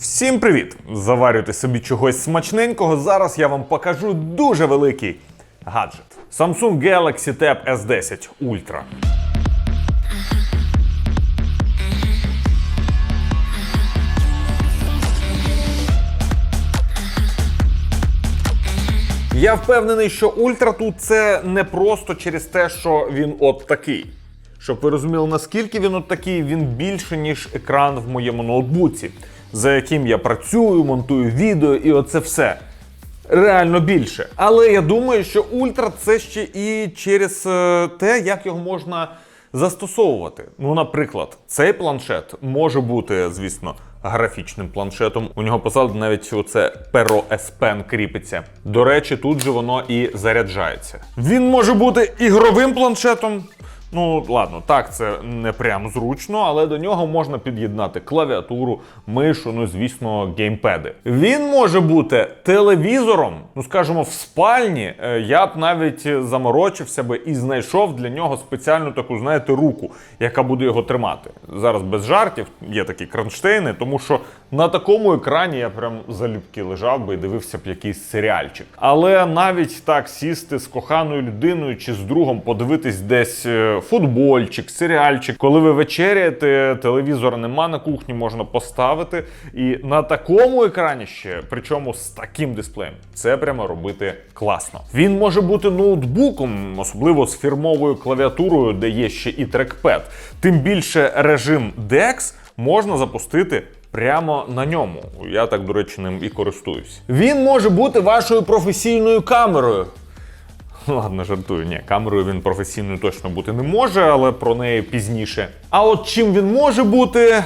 Всім привіт! Заварюйте собі чогось смачненького. Зараз я вам покажу дуже великий гаджет. Samsung Galaxy Tab S10 Ultra. Я впевнений, що Ультра тут це не просто через те, що він от такий. Щоб ви розуміли, наскільки він от такий, він більше, ніж екран в моєму ноутбуці, за яким я працюю, монтую відео і оце все. Реально більше. Але я думаю, що Ультра це ще і через е, те, як його можна застосовувати. Ну, наприклад, цей планшет може бути, звісно, графічним планшетом. У нього позаду навіть оце перо S Pen кріпиться. До речі, тут же воно і заряджається. Він може бути ігровим планшетом. Ну, ладно, так, це не прям зручно, але до нього можна під'єднати клавіатуру, мишу, ну, звісно, геймпеди. Він може бути телевізором, ну скажімо, в спальні. Е, Я б навіть заморочився би і знайшов для нього спеціальну таку, знаєте, руку, яка буде його тримати. Зараз без жартів є такі кронштейни, тому що на такому екрані я прям залюбки лежав би і дивився б якийсь серіальчик. Але навіть так сісти з коханою людиною чи з другом, подивитись десь е, футбольчик, серіальчик. Коли ви вечеряєте, телевізора нема на кухні, можна поставити. І на такому екрані ще, причому з таким дисплеєм, це прямо робити класно. Він може бути ноутбуком, особливо з фірмовою клавіатурою, де є ще і трекпед. Тим більше режим DeX можна запустити. Прямо на ньому. Я так, до речі, ним і користуюсь. Він може бути вашою професійною камерою. Ладно, жартую, ні, камерою він професійною точно бути не може, але про неї пізніше. А от чим він може бути.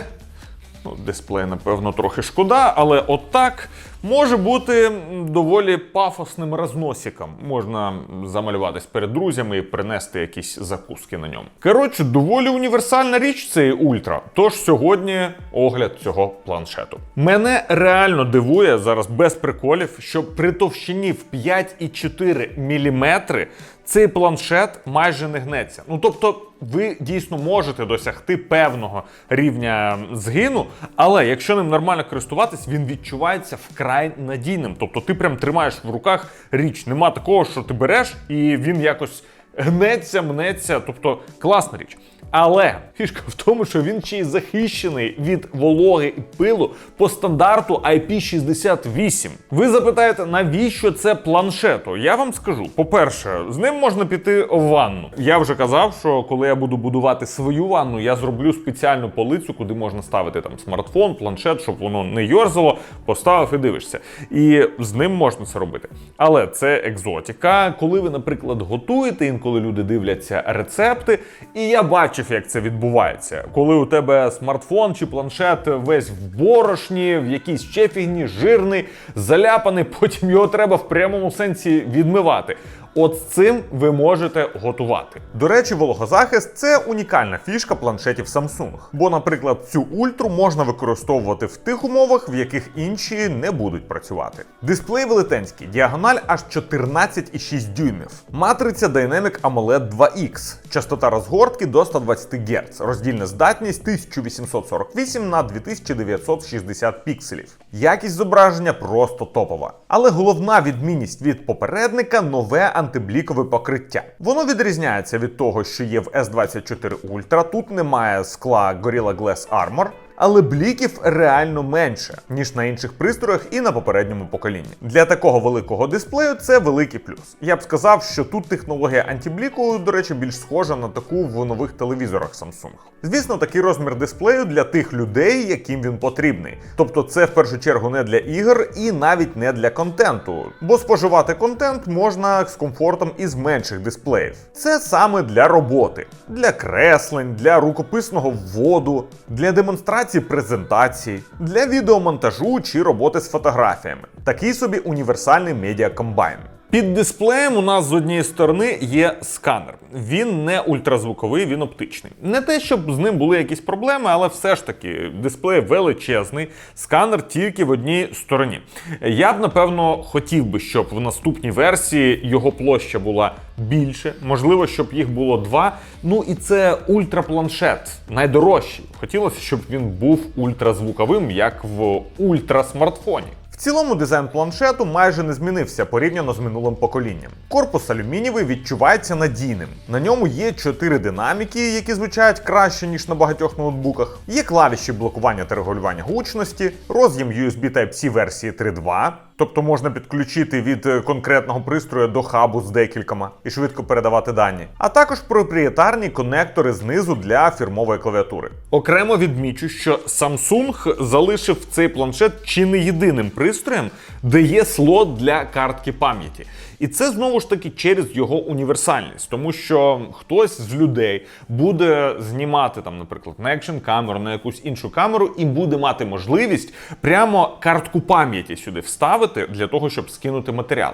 Ну, дисплей, напевно, трохи шкода, але отак може бути доволі пафосним розносиком. Можна замалюватись перед друзями і принести якісь закуски на ньому. Коротше, доволі універсальна річ цей ультра. Тож сьогодні огляд цього планшету. Мене реально дивує зараз без приколів, що при товщині в 5,4 мм цей планшет майже не гнеться. Ну тобто, ви дійсно можете досягти певного рівня згину, але якщо ним нормально користуватись, він відчувається вкрай надійним. Тобто ти прям тримаєш в руках річ. Нема такого, що ти береш і він якось гнеться, мнеться. Тобто класна річ. Але фішка в тому, що він ще й захищений від вологи і пилу по стандарту IP68. Ви запитаєте, навіщо це планшету? Я вам скажу: по-перше, з ним можна піти в ванну. Я вже казав, що коли я буду будувати свою ванну, я зроблю спеціальну полицю, куди можна ставити там смартфон, планшет, щоб воно не йорзало, поставив і дивишся. І з ним можна це робити. Але це екзотика. Коли ви, наприклад, готуєте, інколи люди дивляться рецепти, і я бачив, як це відбувається. Коли у тебе смартфон чи планшет весь в борошні, в якійсь ще фігні, жирний, заляпаний, потім його треба в прямому сенсі відмивати. От з цим ви можете готувати. До речі, вологозахист це унікальна фішка планшетів Samsung. Бо, наприклад, цю ультру можна використовувати в тих умовах, в яких інші не будуть працювати. Дисплей велетенський, діагональ аж 14,6 дюймів. Матриця Dynamic AMOLED 2X, частота розгортки до 120 Гц, роздільна здатність 1848 на 2960 пікселів. Якість зображення просто топова. Але головна відмінність від попередника нове антиблікове покриття. Воно відрізняється від того, що є в S24 Ultra. Тут немає скла Gorilla Glass Armor. Але бліків реально менше, ніж на інших пристроях і на попередньому поколінні. Для такого великого дисплею це великий плюс. Я б сказав, що тут технологія антибліку, до речі, більш схожа на таку в нових телевізорах Samsung. Звісно, такий розмір дисплею для тих людей, яким він потрібний. Тобто, це в першу чергу не для ігор і навіть не для контенту, бо споживати контент можна з комфортом із менших дисплеїв. Це саме для роботи, для креслень, для рукописного вводу, для демонстрації презентацій, для відеомонтажу чи роботи з фотографіями. Такий собі універсальний медіакомбайн. Під дисплеєм у нас з однієї сторони є сканер. Він не ультразвуковий, він оптичний. Не те, щоб з ним були якісь проблеми, але все ж таки дисплей величезний, сканер тільки в одній стороні. Я б напевно хотів би, щоб в наступній версії його площа була більше, можливо, щоб їх було два. Ну і це ультрапланшет, найдорожчий. Хотілося, щоб він був ультразвуковим, як в ультрасмартфоні. Цілому дизайн планшету майже не змінився порівняно з минулим поколінням. Корпус алюмінієвий відчувається надійним. На ньому є чотири динаміки, які звучають краще ніж на багатьох ноутбуках. Є клавіші блокування та регулювання гучності, роз'єм USB Type-C версії 3.2. Тобто можна підключити від е, конкретного пристрою до хабу з декількома і швидко передавати дані, а також проприєтарні конектори знизу для фірмової клавіатури. Окремо відмічу, що Samsung залишив цей планшет чи не єдиним пристроєм, де є слот для картки пам'яті. І це знову ж таки через його універсальність, тому що хтось з людей буде знімати там, наприклад, на екшн камеру, на якусь іншу камеру, і буде мати можливість прямо картку пам'яті сюди вставити для того, щоб скинути матеріал.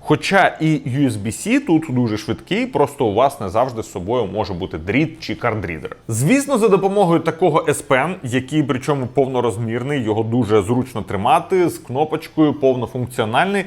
Хоча і USB-C тут дуже швидкий, просто у вас не завжди з собою може бути дріт чи кардрідер. Звісно, за допомогою такого S Pen, який причому повнорозмірний, його дуже зручно тримати з кнопочкою, повнофункціональний.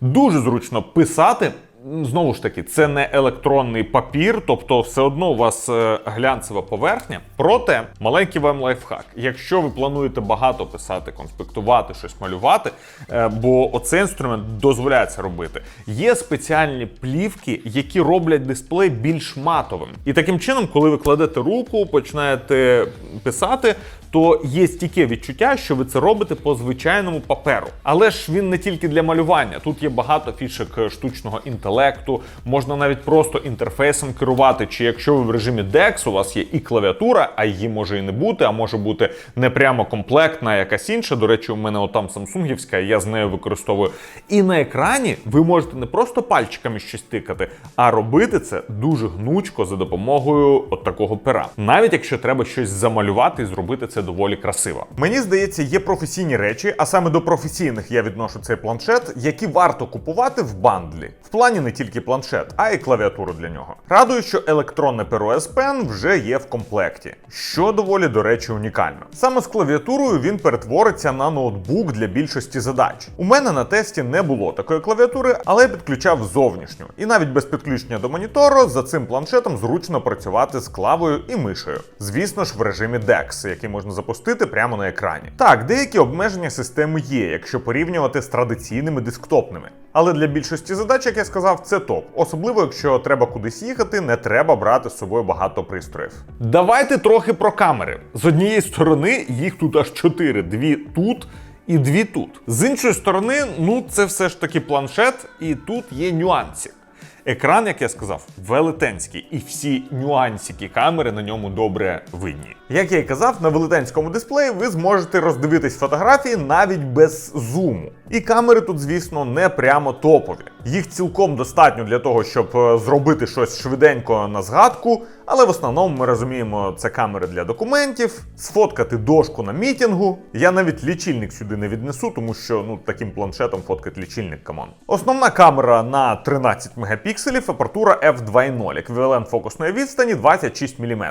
Дуже зручно писати. Знову ж таки, це не електронний папір, тобто все одно у вас е, глянцева поверхня. Проте маленький вам лайфхак. Якщо ви плануєте багато писати, конспектувати, щось малювати, е, бо оцей інструмент дозволяє це робити. Є спеціальні плівки, які роблять дисплей більш матовим. І таким чином, коли ви кладете руку, починаєте писати, то є стійке відчуття, що ви це робите по звичайному паперу. Але ж він не тільки для малювання. Тут є багато фішек е, штучного інтелекту, можна навіть просто інтерфейсом керувати. Чи якщо ви в режимі DeX, у вас є і клавіатура, а її може і не бути, а може бути не прямо комплектна, якась інша. До речі, у мене отам самсунгівська, я з нею використовую. І на екрані ви можете не просто пальчиками щось тикати, а робити це дуже гнучко за допомогою от такого пера. Навіть якщо треба щось замалювати і зробити це доволі красиво. Мені здається, є професійні речі, а саме до професійних я відношу цей планшет, які варто купувати в бандлі. В плані не тільки планшет, а й клавіатуру для нього. Радую, що електронне перо S Pen вже є в комплекті, що доволі, до речі, унікально. Саме з клавіатурою він перетвориться на ноутбук для більшості задач. У мене на тесті не було такої клавіатури, але я підключав зовнішню. І навіть без підключення до монітору за цим планшетом зручно працювати з клавою і мишею. Звісно ж, в режимі DeX, який можна запустити прямо на екрані. Так, деякі обмеження системи є, якщо порівнювати з традиційними десктопними. Але для більшості задач, як я сказав, це топ. Особливо, якщо треба кудись їхати, не треба брати з собою багато пристроїв. Давайте трохи про камери. З однієї сторони, їх тут аж чотири: дві тут. І дві тут. З іншої сторони, ну це все ж таки планшет, і тут є нюанси. Екран, як я сказав, велетенський, і всі нюансики камери на ньому добре видні. Як я й казав, на велетенському дисплеї ви зможете роздивитись фотографії навіть без зуму. І камери тут, звісно, не прямо топові. Їх цілком достатньо для того, щоб е, зробити щось швиденько на згадку. Але в основному ми розуміємо, це камери для документів, сфоткати дошку на мітінгу. Я навіть лічильник сюди не віднесу, тому що ну таким планшетом фоткать лічильник камон. Основна камера на 13 мегапікселів, апертура f2.0, еквівалент фокусної відстані 26 мм.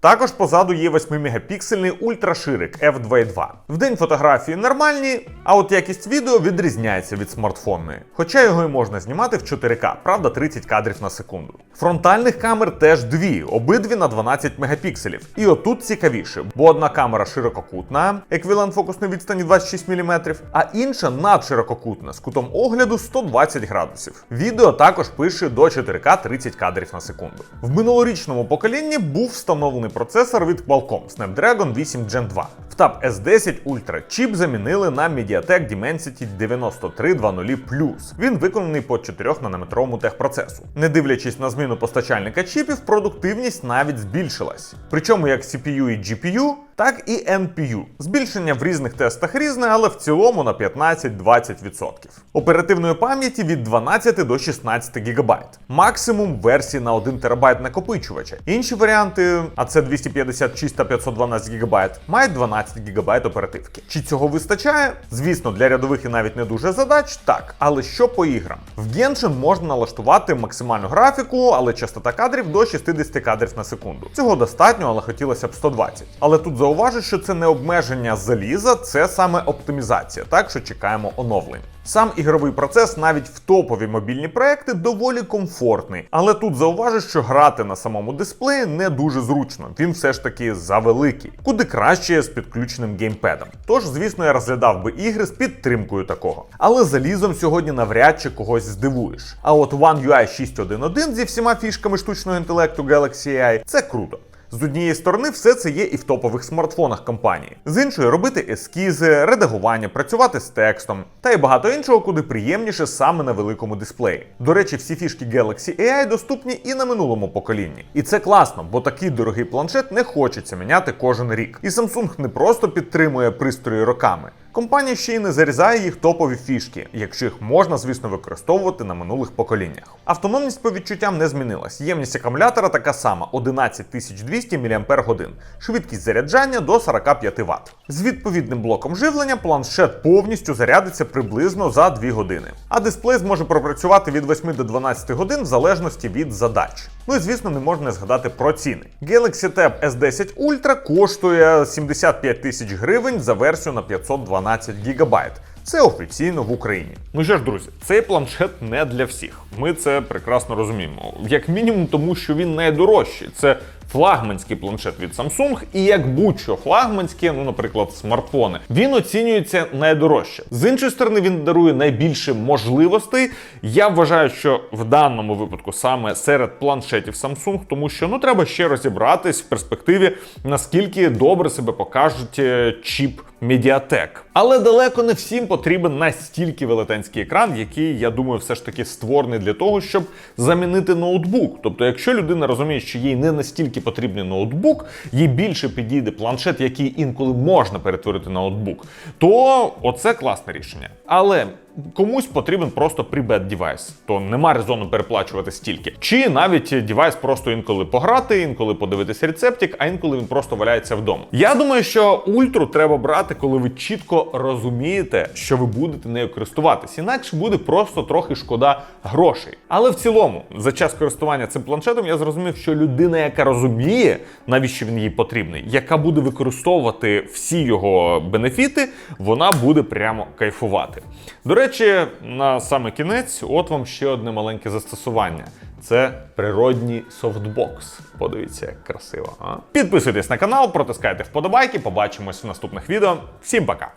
Також позаду є 8-мегапіксельний ультраширик f2.2. Вдень фотографії нормальні, а от якість відео відрізняється від смартфонної. Хоча його і можна знімати в 4К, правда 30 кадрів на секунду. Фронтальних камер теж дві, обидві на 12 мегапікселів. І отут цікавіше, бо одна камера ширококутна, еквівалент фокусної відстані 26 мм, а інша надширококутна з кутом огляду 120 градусів. Відео також пише до 4К 30 кадрів на секунду. В минулорічному поколінні був встановлений процесор від Qualcomm Snapdragon 8 Gen 2. В Tab S10 Ultra чіп замінили на MediaTek Dimensity 9320 Він виконаний по 4 нанометровому техпроцесу. Не дивлячись на зміну постачальника чіпів, продуктивність навіть збільшилась. Причому як CPU і GPU, так і NPU. Збільшення в різних тестах різне, але в цілому на 15-20%. Оперативної пам'яті від 12 до 16 ГБ. Максимум версії на 1 ТБ накопичувача. Інші варіанти, а це 256 та 512 ГБ, мають 12 ГБ оперативки. Чи цього вистачає? Звісно, для рядових і навіть не дуже задач, так. Але що по іграм? В Genshin можна налаштувати максимальну графіку, але частота кадрів до 60 кадрів на секунду. Цього достатньо, але хотілося б 120. Але тут зауважу, що це не обмеження заліза, це саме оптимізація, так що чекаємо оновлень. Сам ігровий процес навіть в топові мобільні проекти доволі комфортний, але тут зауважу, що грати на самому дисплеї не дуже зручно. Він все ж таки завеликий, куди краще з підключеним геймпедом. Тож, звісно, я розглядав би ігри з підтримкою такого. Але залізом сьогодні навряд чи когось здивуєш. А от One UI 6.1.1 зі всіма фішками штучного інтелекту Galaxy AI – це круто. З однієї сторони, все це є і в топових смартфонах компанії. З іншої робити ескізи, редагування, працювати з текстом та й багато іншого, куди приємніше саме на великому дисплеї. До речі, всі фішки Galaxy AI доступні і на минулому поколінні. І це класно, бо такий дорогий планшет не хочеться міняти кожен рік. І Samsung не просто підтримує пристрої роками. Компанія ще й не зарізає їх топові фішки, якщо їх можна, звісно, використовувати на минулих поколіннях. Автономність по відчуттям не змінилась. Ємність акумулятора така сама 11200 мАч, швидкість заряджання до 45 Вт. З відповідним блоком живлення планшет повністю зарядиться приблизно за 2 години. А дисплей зможе пропрацювати від 8 до 12 годин в залежності від задач. Ну і звісно, не можна згадати про ціни. Galaxy Tab S10 Ultra коштує 75 тисяч гривень за версію на 512 ГБ. Це офіційно в Україні. Ну що ж, друзі, цей планшет не для всіх. Ми це прекрасно розуміємо. Як мінімум, тому що він найдорожчий. Це флагманський планшет від Samsung, і як будь-що флагманське, ну, наприклад, смартфони, він оцінюється найдорожче. З іншої сторони, він дарує найбільше можливостей. Я вважаю, що в даному випадку саме серед планшетів Samsung, тому що ну треба ще розібратись в перспективі, наскільки добре себе покажуть е, чіп. Mediatek. Але далеко не всім потрібен настільки велетенський екран, який, я думаю, все ж таки створений для того, щоб замінити ноутбук. Тобто, якщо людина розуміє, що їй не настільки потрібний ноутбук, їй більше підійде планшет, який інколи можна перетворити на ноутбук, то оце класне рішення. Але комусь потрібен просто прибет девайс, то нема резону переплачувати стільки. Чи навіть девайс просто інколи пограти, інколи подивитися рецептик, а інколи він просто валяється вдома. Я думаю, що ультру треба брати, коли ви чітко розумієте, що ви будете нею користуватись, інакше буде просто трохи шкода грошей. Але в цілому, за час користування цим планшетом, я зрозумів, що людина, яка розуміє, навіщо він їй потрібний, яка буде використовувати всі його бенефіти, вона буде прямо кайфувати. До речі, на саме кінець, от вам ще одне маленьке застосування. Це природній софтбокс. Подивіться, як красиво. А? Підписуйтесь на канал, протискайте вподобайки. Побачимось в наступних відео. Всім пока!